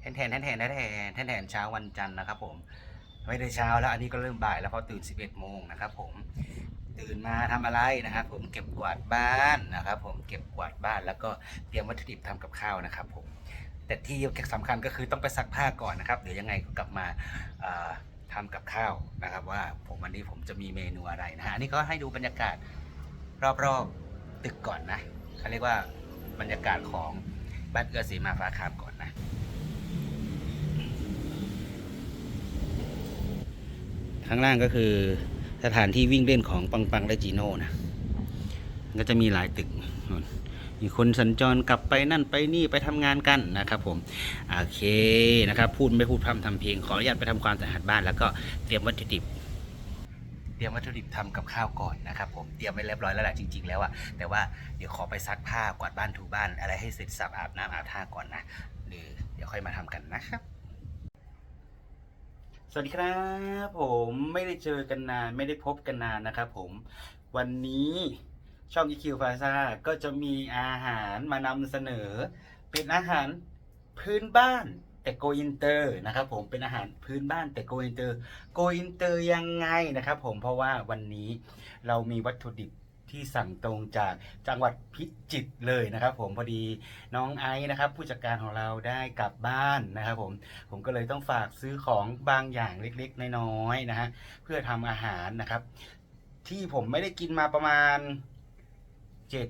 แทนแทนแทนแทนแทนแทนแทนแทนเช้าวันจันทร์นะครับผมไม่ได้เช้าแล้วอันนี้ก็เริ่มบ่ายแล้วเพราะตื่น 11โมงนะครับผมตื่นมาทำอะไรนะครับผมเก็บกวาดบ้านนะครับผมเก็บกวาดบ้านแล้วก็เตรียมวัตถุดิบทำกับข้าวนะครับผมแต่ที่สำคัญก็คือต้องไปซักผ้าก่อนนะครับเดี๋ยวยังไงก็กลับมาเอ่อทำกับข้าวนะครับ ว่าผมวันนี้ผมจะมีเมนูอะไรนะฮะอันนี้ก็ให้ดูบรรยากาศรอบๆตึกก่อนนะเขาเรียกว่าบรรยากาศของบ้านเอื้อศรีมาฟ้าคามก่อนนะ ข้างล่างก็คือสถานที่วิ่งเล่นของปังปังและจีโน่นะก็จะมีหลายตึกมีคนสัญจรกลับไปนั่นไปนี่ไปทำงานกันนะครับผมโอเคนะครับ พูดไม่พูดพร่ำทำเพลงขออนุญาตไปทำความสะอาดบ้านแล้วก็เตรียมวัตถุดิบเตรียมวัตถุดิบทำกับข้าวก่อนนะครับผมเตรียมไว้เรียบร้อยแล้วแหละจริง ๆ แล้วอะแต่ว่าเดี๋ยวขอไปซักผ้ากวาดบ้านถูบ้าน อะไรให้เสร็จสับอาบน้ำอาบท่าก่อนนะหรือเดี๋ยวค่อยมาทำกันนะครับ สวัสดีครับผมไม่ได้เจอกันนานไม่ได้พบกันนานนะครับผมวันนี้ช่อง EQ Plaza ก็จะมีอาหารมานำเสนอ เป็นอาหารพื้นบ้านแต่โกอินเตอร์นะครับผมเป็นอาหารพื้นบ้านแต่โกอินเตอร์โกอินเตอร์ยังไงนะครับผมเพราะว่าวันนี้เรามีวัตถุดิบ ที่สั่งตรงจากจังหวัดพิจิตรเลยนะครับ ผมพอดีน้องไอซ์นะครับ ผู้จัดการของเราได้กลับบ้านนะครับ ผมผมก็เลยต้องฝากซื้อของบางอย่างเล็กๆน้อยๆนะฮะเพื่อทำอาหารนะครับ ที่ผมไม่ได้กินมาประมาณเจ็ด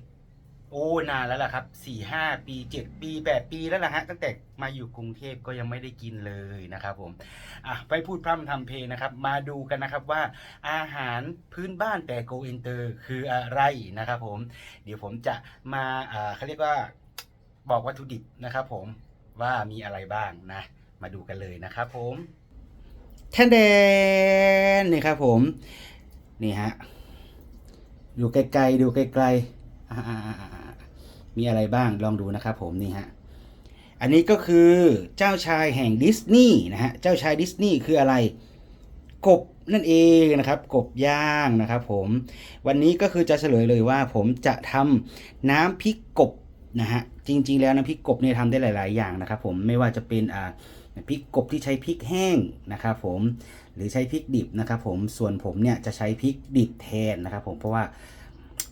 โอ้นานแล้วล่ะครับสี่ห้าปีเจ็ดปีแปดปีแล้วล่ะฮะตั้งแต่มาอยู่กรุงเทพก็ยังไม่ได้กินเลยนะครับผมอะไปพูดพร่ำทำเพลงนะครับ มาดูกันนะครับว่าอาหารพื้นบ้านแต่โกอินเตอร์คืออะไรนะครับผมเดี๋ยวผมจะมาอ่าเขาเรียกว่าบอกวัตถุดิบนะครับผมว่ามีอะไรบ้างนะ มาดูกันเลยนะครับผมแทนเดนนี่ครับผมนี่ฮะดูไกลๆดูไกลๆอ่าๆๆๆ มีอะไรบ้างลองดูนะครับผมนี่ฮะอันนี้ก็คือเจ้าชายแห่งดิสนีย์นะฮะเจ้าชายดิสนีย์คืออะไร กบนั่นเองนะครับ กบย่างนะครับผมวันนี้ก็คือจะเฉลยเลยว่าผมจะทำน้ำพริกกบนะฮะจริง ๆ แล้วน้ำพริกกบเนี่ยทำได้หลาย ๆ อย่างนะครับผมไม่ว่าจะเป็นอ่าพริกกบที่ใช้พริกแห้งนะครับผมหรือใช้พริกดิบนะครับผมส่วนผมเนี่ยจะใช้พริกดิบแทนนะครับผมเพราะว่า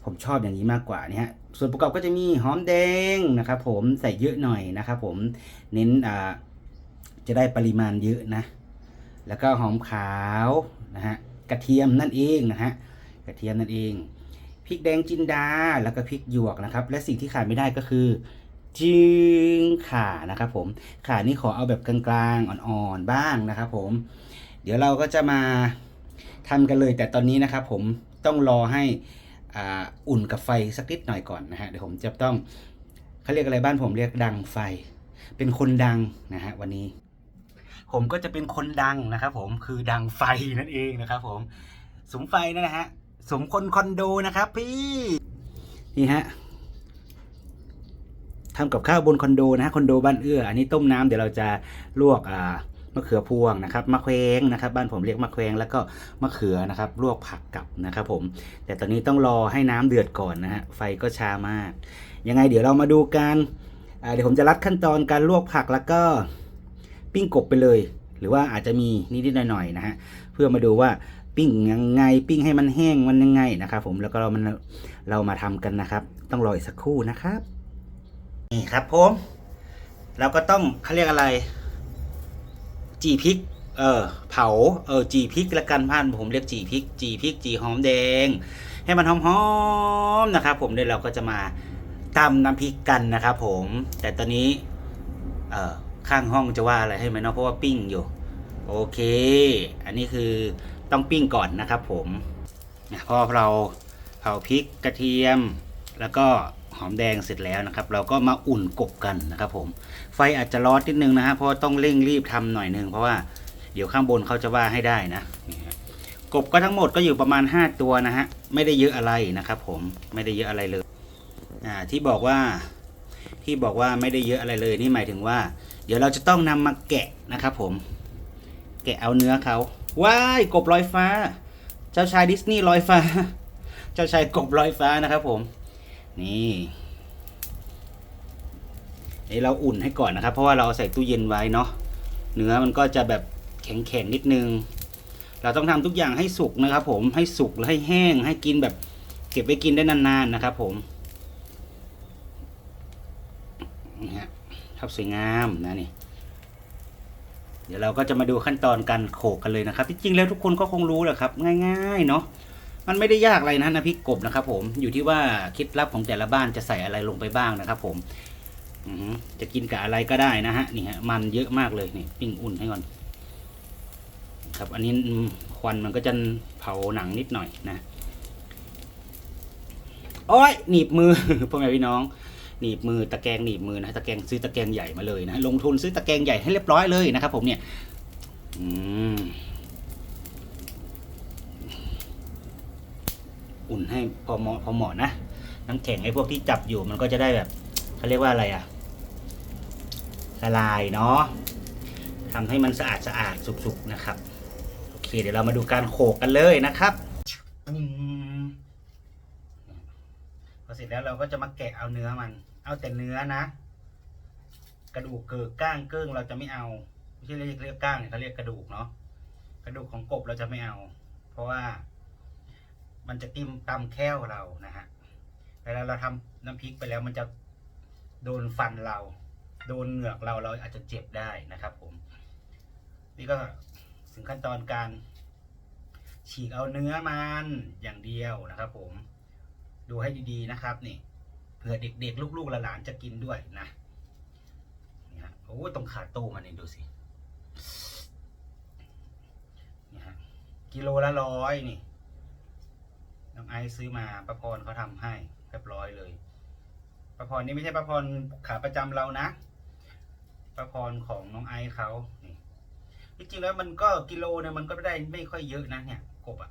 ผมชอบอย่างนี้มากกว่านี่ฮะส่วนประกอบก็จะมีหอมแดงนะครับผมใส่เยอะหน่อยนะครับผมเน้นอ่าจะได้ปริมาณเยอะนะ แล้วก็หอมขาวนะฮะกระเทียมนั่นเองนะฮะกระเทียมนั่นเองพริกแดงจินดาแล้วก็พริกหยวกนะครับ และสิ่งที่ขาดไม่ได้ก็คือจึงข่านะครับผมข่านี่ขอเอาแบบกลางๆอ่อนๆบ้างนะครับผม เดี๋ยวเราก็จะมาทำกันเลยแต่ตอนนี้นะครับผมต้องรอให้ อุ่นกับไฟสักนิดหน่อยก่อนนะฮะเดี๋ยวผมจะต้องเขาเรียกอะไรบ้านผมเรียกดังไฟ เป็นคนดังนะฮะวันนี้ ผมก็จะเป็นคนดังนะครับผมคือดังไฟนั่นเองนะครับผมสมไฟนั่นนะฮะสมคนคอนโดนะครับพี่นี่ฮะทำกับข้าวบนคอนโดนะฮะคอนโดบ้านเอื้ออันนี้ต้มน้ำเดี๋ยวเราจะลวกอ่า มะเขือพวงนะครับมะแขวงนะครับ บ้านผมเรียกมะแขวงแล้วก็มะเขือนะครับลวกผักกับนะครับผม แต่ตอนนี้ต้องรอให้น้ำเดือดก่อนนะฮะไฟก็ช้ามาก ยังไงเดี๋ยวเรามาดูกันเดี๋ยวผมจะรัดขั้นตอนการลวกผักแล้วก็ปิ้งกบไปเลย หรือว่าอาจจะมีนิดๆหน่อยๆนะฮะเพื่อมาดูว่าปิ้งยังไงปิ้งให้มันแห้งมันยังไงนะครับ ผมแล้วก็เรามันเรามาทำกันนะครับ ต้องรออีกสักครู่นะครับนี่ครับผมเราก็ต้องเขาเรียกอะไร จีพริกเออเผาเออจีพริกละกันพันผมเรียกจีพริกจีพริกจีหอมแดง ให้มันหอมๆนะครับ ผมเดี๋ยวเราก็จะมาตำน้ำพริกกันนะครับ ผม แต่ตอนนี้เอ่อข้างห้องจะว่าอะไรให้ไหมเนาะเพราะว่าปิ้งอยู่ โอเค อันนี้คือต้องปิ้งก่อนนะครับ ผมนะพอเราเผาพริกกระเทียมแล้วก็ หอมแดงเสร็จแล้วนะครับ เราก็มาอุ่นกบกันนะครับผมไฟอาจจะร้อนนิดนึงนะฮะเพราะต้องเร่งรีบทำหน่อยนึงเพราะว่าเดี๋ยวข้างบนเขาจะว่าให้ได้นะนี่ฮะกบก็ทั้งหมดก็อยู่ประมาณ 5 ตัวนะฮะไม่ได้เยอะอะไรนะครับผมไม่ได้เยอะอะไรเลยอ่าที่บอกว่าที่บอกว่าไม่ได้เยอะอะไรเลยนี่หมายถึงว่า เดี๋ยวเราจะต้องนำมาแกะนะครับผม แกะเอาเนื้อเขาว้ายกบลอยฟ้า เจ้าชายดิสนีย์ลอยฟ้า เจ้าชายกบลอยฟ้านะครับผม นี่นี่เราอุ่นให้ก่อนนะครับ เพราะว่าเราใส่ตู้เย็นไว้เนาะเนื้อมันก็จะแบบแข็งๆนิดนึง เราต้องทำทุกอย่างให้สุกนะครับ ผมให้สุกและให้แห้ง ให้กินแบบเก็บไว้กินได้นานๆนะครับ ผมนี่ฮะทับสวยงามนะนี่เดี๋ยวเราก็จะมาดูขั้นตอนการโขกกันเลยนะครับที่จริงแล้วทุกคนก็คงรู้แหละครับ ง่ายๆเนาะ มันไม่ได้ยากอะไรนะน้ำพริกกบนะครับผมอยู่ที่ว่าเคล็ดลับของแต่ละบ้านจะใส่อะไรลงไปบ้างนะครับ ผมอืจะกินกับอะไรก็ได้นะฮะนี่ฮะมันเยอะมากเลยนี่ปิ้งอุ่นให้ก่อน ครับอันนี้ควันมันก็จะเผาหนังนิดหน่อยนะโอ้ยหนีบมือพ่อแม่พี่น้องหนีบมือตะแกรงหนีบมือนะตะแกรงซื้อตะแกรงใหญ่มาเลยนะลงทุนซื้อตะแกรงใหญ่ให้เรียบร้อยเลยนะครับ ผมเนี่ย อืม อุ่นให้พอเหมาะพอเหมาะนะน้ำแข็งไอ้พวกที่จับอยู่มันก็จะได้แบบเขาเรียกว่าอะไรอะละลายเนาะทำให้มันสะอาดสะอาดสุกๆนะครับโอเค เดี๋ยวเรามาดูการโขกกันเลยนะครับพอเสร็จแล้วเราก็จะมาแกะเอาเนื้อมัน เอาแต่เนื้อนะ กระดูกเกิดก้างเกิ้งเราจะไม่เอาไม่ใช่เรียกเรียกก้างเนี่ยเขาเรียกกระดูกเนาะกระดูกของกบเราจะไม่เอา เพราะว่า มันจะติมตำแค้วเรานะฮะเวลาเราทำน้ำพริกไปแล้วมันจะโดนฟันเรา โดนเหงือกเราเราอาจจะเจ็บได้นะครับ ผม นี่ก็ถึงขั้นตอนการฉีกเอาเนื้อมันอย่างเดียวนะครับ ผม ดูให้ดีๆนะครับ นี่เผื่อเด็กๆ ลูกๆหลานจะกินด้วยนะนี่ฮะโอ้ตรงขาตู้มันนี่ดูสินี่ฮะกิโลละร้อยนี่ น้องไอซ์ซื้อมาประพรเขาทำให้เรียบร้อยเลยประพรนี่ไม่ใช่ประพรขาประจำเรานะประพรของน้องไอซ์เขานี่จริงๆแล้วมันก็กิโลเนี่ยมันก็ได้ไม่ค่อยเยอะนะเนี่ยกบอะ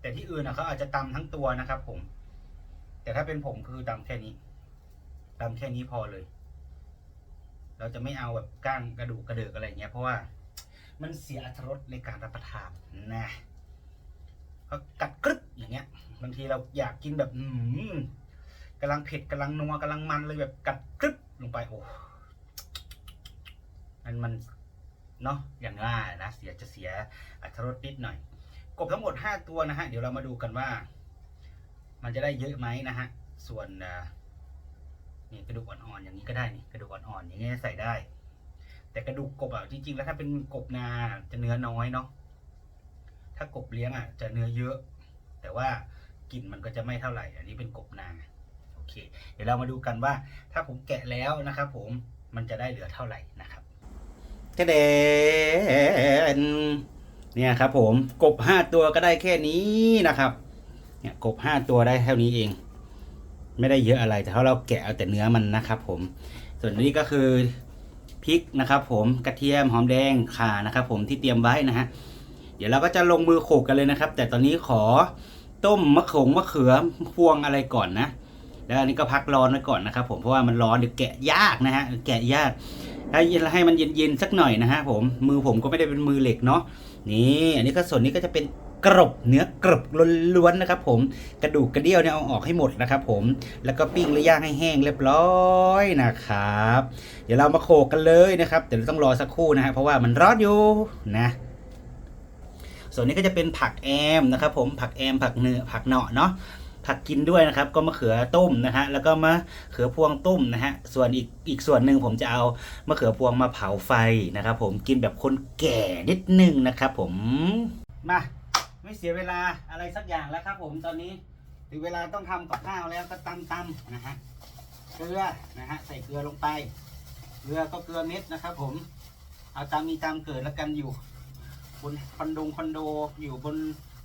แต่ที่อื่นอะเขาอาจจะตำทั้งตัวนะครับ ผม แต่ถ้าเป็นผมคือตำแค่นี้ตำแค่นี้พอเลย เราจะไม่เอาแบบก้างกระดูกกระเดือกอะไรเงี้ยเพราะว่ามันเสียอรรถรสในการรับประทานนะ กัดกรึบอย่างเงี้ยบางทีเราอยากกินแบบอืมกำลังเผ็ดกำลังนัวกำลังมันเลยแบบกัดกรึบลงไปโอ้มันมันเนาะอย่างว่านะเสียจะเสียอรรถรสนิดหน่อย กบทั้งหมดห้าตัวนะฮะ เดี๋ยวเรามาดูกันว่า มันจะได้เยอะไหมนะฮะ ส่วนนี่กระดูกอ่อนๆอย่างนี้ก็ได้นี่กระดูกอ่อนๆอย่างนี้ใส่ได้ แต่กระดูกกบอะจริงๆแล้วถ้าเป็นกบนาจะเนื้อน้อยเนาะ ถ้ากบเลี้ยงอะจะเนื้อเยอะ แต่ว่ากลิ่นมันก็จะไม่เท่าไหร่ อันนี้เป็นกบนาโอเค เดี๋ยวเรามาดูกันว่า ถ้าผมแกะแล้วนะครับ ผมมันจะได้เหลือเท่าไหร่นะครับเจเดนเนี่ยครับ ผมกบห้าตัวก็ได้แค่นี้นะครับ เนี่ยกบห้าตัวได้เท่านี้เอง ไม่ได้เยอะอะไรแต่ถ้าเราแกะเอาแต่เนื้อมันนะครับ ผม ส่วนนี้ก็คือพริกนะครับ ผมกระเทียมหอมแดงข่านะครับ ผมที่เตรียมไว้นะฮะ เดี๋ยวเราก็จะลงมือโขกกันเลยนะครับ แต่ตอนนี้ขอต้มมะขงมะเขือพวงอะไรก่อนนะ แล้วอันนี้ก็พักร้อนไว้ก่อนนะครับผมเพราะว่ามันร้อนเดี๋ยวแกะยากนะฮะแกะยากให้ให้มันเย็นๆสักหน่อยนะฮะผมมือผมก็ไม่ได้เป็นมือเหล็กเนาะนี่อันนี้ก็ส่วนนี้ก็จะเป็นกรบเนื้อกรบล้วนๆนะครับ ผมกระดูกกระเดี่ยวเนี่ยเอาออกให้หมดนะครับ ผมแล้วก็ปิ้งหรือย่างให้แห้งเรียบร้อยนะครับ เดี๋ยวเรามาโขกกันเลยนะครับเดี๋ยวเราต้องรอสักครู่นะฮะเพราะว่ามันร้อนอยู่นะ ส่วนนี้ก็จะเป็นผักแอมนะครับผมผักแอมผักเนื้อผักเนาะเนาะผักกินด้วยนะครับ ก็มะเขือต้มนะฮะแล้วก็มะเขือพวงต้มนะฮะส่วนอีกอีกส่วนหนึ่งผมจะเอามะเขือพวงมาเผาไฟนะครับผมกินแบบคนแก่นิดนึงนะครับผมมาไม่เสียเวลาอะไรสักอย่างแล้วครับ ผมตอนนี้ถึงเวลาต้องทำกับข้าวแล้วก็ตำตำนะฮะเกลือนะฮะใส่เกลือลงไปเกลือก็เกลือเม็ดนะครับ ผมเอาตามมีตามเกิดแล้วกันอยู่ บนคอนโดคอนโดอยู่บน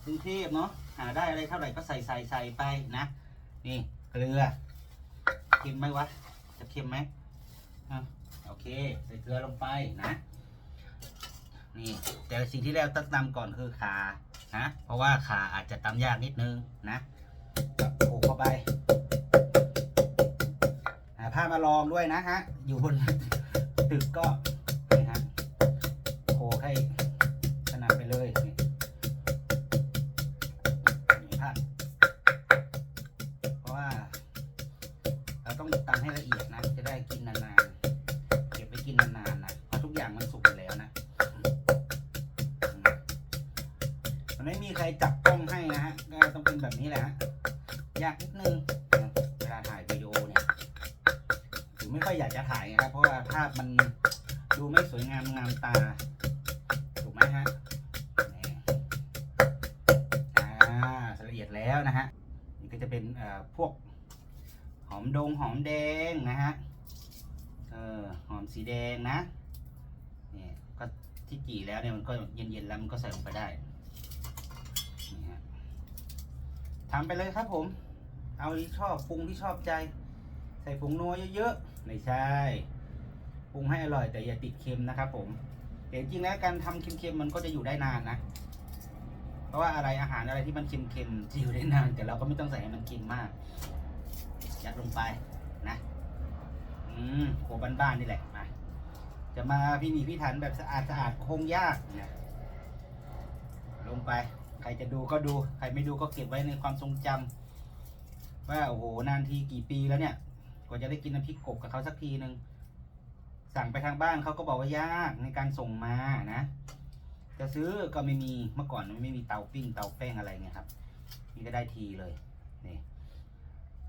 กรุงเทพเนาะหาได้อะไรเท่าไหร่ก็ใส่ใส่ใส่ไปนะ นี่เกลือเค็มไหมวะจะเค็มไหมอะโอเค ใส่เกลือลงไปนะนี่แต่สิ่งที่แรกต้องตำก่อนคือขานะเพราะว่าขาอาจจะตำยากนิดนึงนะโขกเข้าไปหาผ้ามาลองด้วยนะฮะอยู่บนตึกก็ จับกล้องให้นะฮะก็ต้องเป็นแบบนี้แหละฮะยากนิดนึงเวลาถ่ายวีดีโอเนี่ยถือไม่ค่อยอยากจะถ่ายนะครับเพราะว่าภาพมันดูไม่สวยงามงามตาถูกไหมฮะอ่าละเอียดแล้วนะฮะนี่ก็จะเป็นเอ่อพวกหอมดงหอมแดงนะฮะเออหอมสีแดงนะเนี่ยก็ที่จี่แล้วเนี่ยมันก็เย็นๆแล้วมันก็ใส่ลงไปได้ นี่ฮะทำไปเลยครับผม เอาที่ชอบปรุงที่ชอบใจ ใส่ผงนัวเยอะๆไม่ใช่ปรุงให้อร่อยแต่อย่าติดเค็มนะครับ ผมแต่จริงๆแล้วการทำเค็มๆมันก็จะอยู่ได้นานนะเพราะว่าอะไรอาหารอะไรที่มันเค็มๆจะอยู่ได้นาน แต่เราก็ไม่ต้องใส่ให้มันเค็มมากยัดลงไปนะ อืมโคบ้านๆนี่แหละมาจะมาพี่หนีพี่ถันแบบสะอาดสะอาดคงยากนะลงไป ใครจะดูก็ดู ใครไม่ดูก็เก็บไว้ในความทรงจำว่าโอ้โหนานทีกี่ปีแล้วเนี่ยกว่าจะได้กินน้ำพริกกบกับเขาสักทีหนึ่งสั่งไปทางบ้านเขาก็บอกว่ายากในการส่งมานะ จะซื้อก็ไม่มีเมื่อก่อนมันไม่มีเตาปิ้งเตาแป้งอะไรไงครับนี่ก็ได้ทีเลยนี่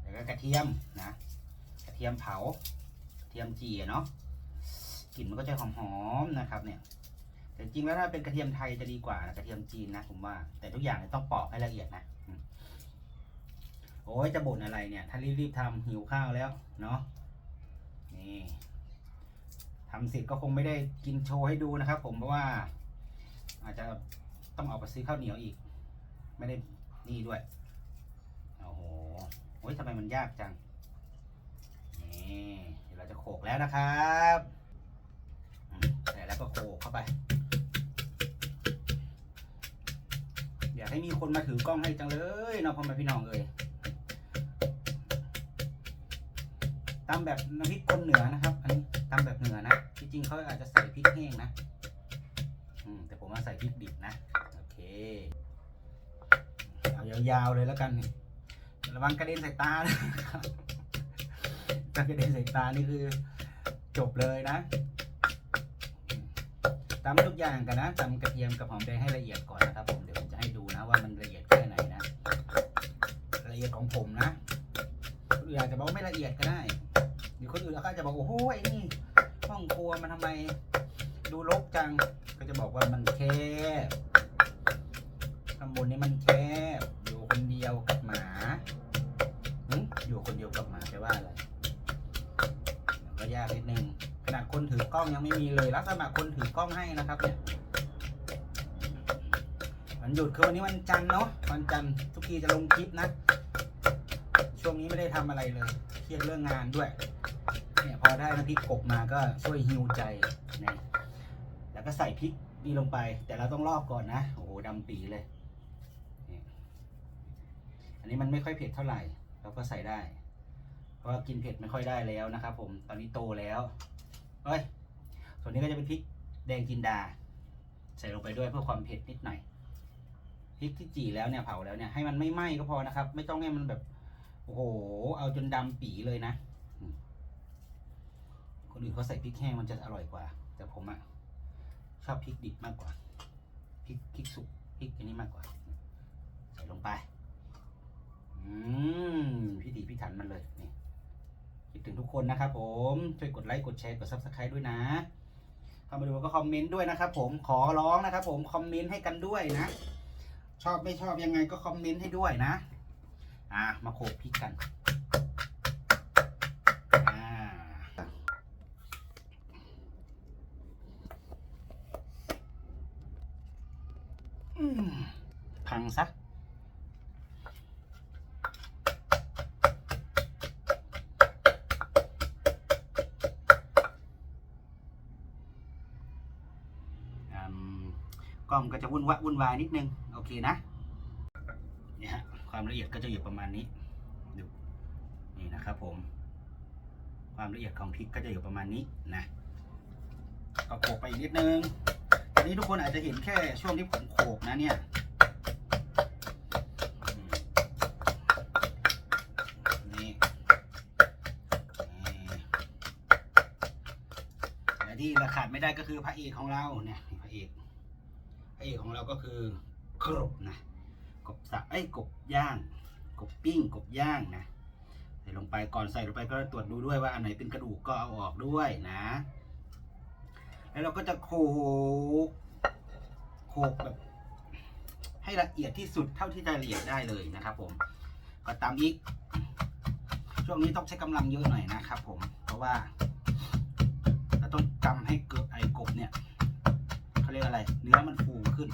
แล้วก็กระเทียมนะกระเทียมเผากระเทียมจีเนาะกลิ่นมันก็จะหอมๆนะครับเนี่ย แต่จริงแล้วถ้าเป็นกระเทียมไทยจะดีกว่านะกระเทียมจีนนะผมว่า แต่ทุกอย่างต้องปอกให้ละเอียดนะโอ้ยจะบ่นอะไรเนี่ย ถ้ารีบๆทำหิวข้าวแล้วเนาะนี่ทำเสร็จก็คงไม่ได้กินโชว์ให้ดูนะครับ ผมเพราะว่า อาจจะต้องออกไปซื้อข้าวเหนียวอีก ไม่ได้นี่ด้วยโอ้โหโอ้ยทำไมมันยากจังนี่เดี๋ยวเราจะโขกแล้วนะครับอืมใส่แล้วก็โขกเข้าไป อยากให้มีคนมาถือกล้องให้จังเลยเนาะพ่อแม่พี่น้องเอ้ยตามแบบน้ำพริกคนเหนือนะครับ อันนี้ตามแบบเหนือนะที่จริงเขาอาจจะใส่พริกแห้งนะอืมแต่ผมว่าใส่พริกดิบนะโอเคเอายาวๆเลยแล้วกันระวังกระเด็นใส่ตานะครับกระเด็นใส่ตานี่คือจบเลยนะตำทุกอย่างกันนะตำกระเทียมกับหอมแดงให้ละเอียดก่อนนะครับผมเดี๋ยวผม อียดของผมนะคนอื่นอาจจะบอกว่าไม่ละเอียดก็ได้หรือคนอื่นเขาจะบอกโอ้โหไอ้นี่ห้องครัวมันทำไมดูรกจัง ก็จะบอกว่ามันแคบข้างบนนี้มันแคบอยู่คนเดียวกับหมาอยู่คนเดียวกับหมาแปลว่าอะไรก็ยากนิดนึงขนาดคนถือกล้องยังไม่มีเลยรับสมัครคนถือกล้องให้นะครับเนี่ยวันหยุดคือวันนี้วันจันทร์เนาะวันจันทร์ทุกทีจะลงคลิปนะ ช่วงนี้ไม่ได้ทำอะไรเลย เครียดเรื่องงานด้วย เนี่ยพอได้น้ำพริกกบมาก็ช่วยฮิวใจนะแล้วก็ใส่พริกนี่ลงไป แต่เราต้องลอกก่อนนะ โอ้โหดำปีเลยนี่อันนี้มันไม่ค่อยเผ็ดเท่าไหร่ เราก็ใส่ได้ เพราะกินเผ็ดไม่ค่อยได้แล้วนะครับผม ตอนนี้โตแล้วเอ้ย ส่วนนี้ก็จะเป็นพริกแดงจินดา ใส่ลงไปด้วยเพื่อความเผ็ดนิดหน่อยพริกที่จี่แล้วเนี่ยเผาแล้วเนี่ยให้มันไม่ไหม้ก็พอนะครับ ไม่ต้องให้มันแบบ โอ้โห เอาจนดำปีเลยนะ คนอื่นเขาใส่พริกแห้งมันจะอร่อยกว่า แต่ผมอะชอบพริกดิบมากกว่า พริกพริกสุกพริกอันนี้มากกว่า ใส่ลงไป อืมพี่ถีพี่ถันมันเลยนี่คิดถึงทุกคนนะครับผม ช่วยกดไลค์กดแชร์กดซับสไครต์ด้วยนะเข้ามาดูก็คอมเมนต์ด้วยนะครับผมขอร้องนะครับผมคอมเมนต์ให้กันด้วยนะ ชอบไม่ชอบยังไงก็คอมเมนต์ให้ด้วยนะ อะมาโขกพริกกันอ่าพังซะอืมกล้องก็จะวุ่นวะวุ่นวายนิดนึง โอเคนะ ความละเอียดก็จะอยู่ประมาณนี้ดูนี่นะครับผม ความละเอียดของพริกก็จะอยู่ประมาณนี้นะก็โขกไปอีกนิดนึงตอนนี้ทุกคนอาจจะเห็นแค่ช่วงที่ผมโขกนะเนี่ยนี่และที่เราขาดไม่ได้ก็คือพระเอกของเราเนี่ยพระเอกพระเอกของเราก็คือกรบนะ กบสับไอ้ยกบย่าง กบปิ้ง กบย่างนะใส่ลงไปก่อนใส่ลงไปก็ตรวจดูด้วยว่าอันไหนเป็นกระดูกก็เอาออกด้วยนะ แล้วเราก็จะโขกโขกแบบให้ละเอียดที่สุดเท่าที่จะละเอียดได้เลยนะครับ ผม ก็ตามอีก ช่วงนี้ต้องใช้กำลังเยอะหน่อยนะครับ ผม เพราะว่าเราต้องจำให้เกิดไอ้กบเนี่ยเขาเรียกอะไร เนื้อมันฟูขึ้น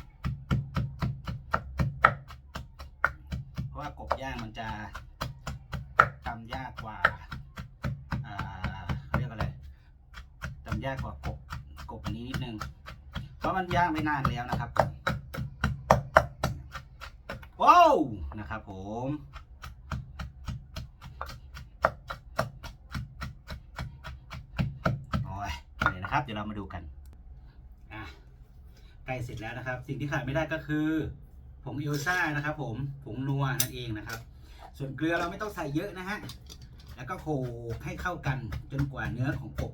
ย่างมันจะจำยากกว่าเรียกอะไรจำยากกว่ากบกบอันนี้นิดนึง เพราะมันย่างไม่นานแล้วนะครับว้าวนะครับผมโอ้ยเลยนะครับ เดี๋ยวเรามาดูกัน อะใกล้เสร็จแล้วนะครับ สิ่งที่ขาดไม่ได้ก็คือ ผงเอลซ่านะครับ ผมผงนัวนั่นเองนะครับ ส่วนเกลือเราไม่ต้องใส่เยอะนะฮะแล้วก็โขลกให้เข้ากันจนกว่าเนื้อของกบ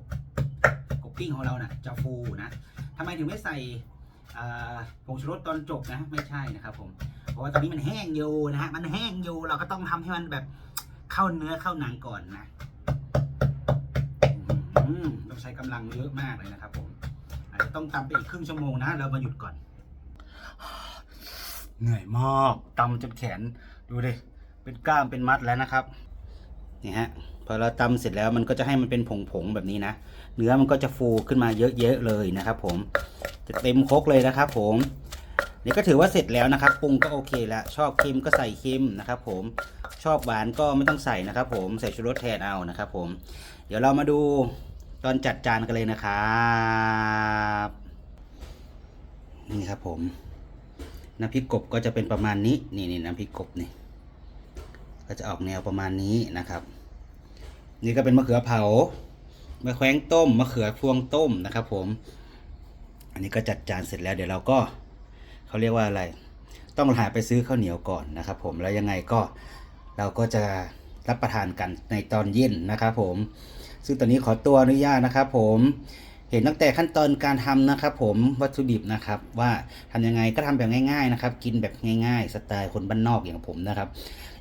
กบปิ้งของเรานะ่ะจะฟูนะทำไมถึงไม่ใส่ผงชูรสตอนจบนะไม่ใช่นะครับผมเพราะว่าตอนนี้มันแห้งอยู่นะฮะมันแห้งอยู่เราก็ต้องทำให้มันแบบเข้าเนื้อเข้าหนังก่อนนะอืมต้องใช้กำลังเยอะมากเลยนะครับผมอาจจะต้องตำไปอีกครึ่งชั่วโมงนะเรามาหยุดก่อน เหนื่อยมากตำจนแขนดูดิเป็นกล้ามเป็นมัดแล้วนะครับนี่ฮะพอเราตำเสร็จแล้วมันก็จะให้มันเป็นผงๆแบบนี้นะ เนื้อมันก็จะฟูขึ้นมาเยอะๆเลยนะครับ ผมจะเต็มครกเลยนะครับ ผมนี่ก็ถือว่าเสร็จแล้วนะครับปรุงก็โอเคแล้วชอบเค็มก็ใส่เค็มนะครับ ผมชอบหวานก็ไม่ต้องใส่นะครับ ผมใส่ชูรสแทนเอานะครับ ผม เดี๋ยวเรามาดูตอนจัดจานกันเลยนะครับนี่ครับผม น้ำพริกกบก็จะเป็นประมาณนี้นี่นี่น้ำพริกกบนี่ก็จะออกแนวประมาณนี้นะครับ นี่ก็เป็นมะเขือเผามะแขวงต้มมะเขือพวงต้มนะครับ ผม อันนี้ก็จัดจานเสร็จแล้ว เดี๋ยวเราก็เขาเรียกว่าอะไร ต้องหาไปซื้อข้าวเหนียวก่อนนะครับ ผมแล้วยังไงก็เราก็จะรับประทานกันในตอนเย็นนะครับ ผม ซึ่งตอนนี้ขอตัวอนุญาตนะครับ ผม เห็นตั้งแต่ขั้นตอนการทำนะครับผมวัตถุดิบนะครับ ว่าทำยังไงก็ทำแบบง่ายๆนะครับ กินแบบง่าย ๆ สไตล์คนบ้านนอกอย่างผมนะครับ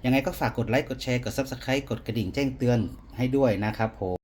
ยังไงก็ฝากกดไลค์กดแชร์กด Subscribe กดกระดิ่งแจ้งเตือนให้ด้วยนะครับผม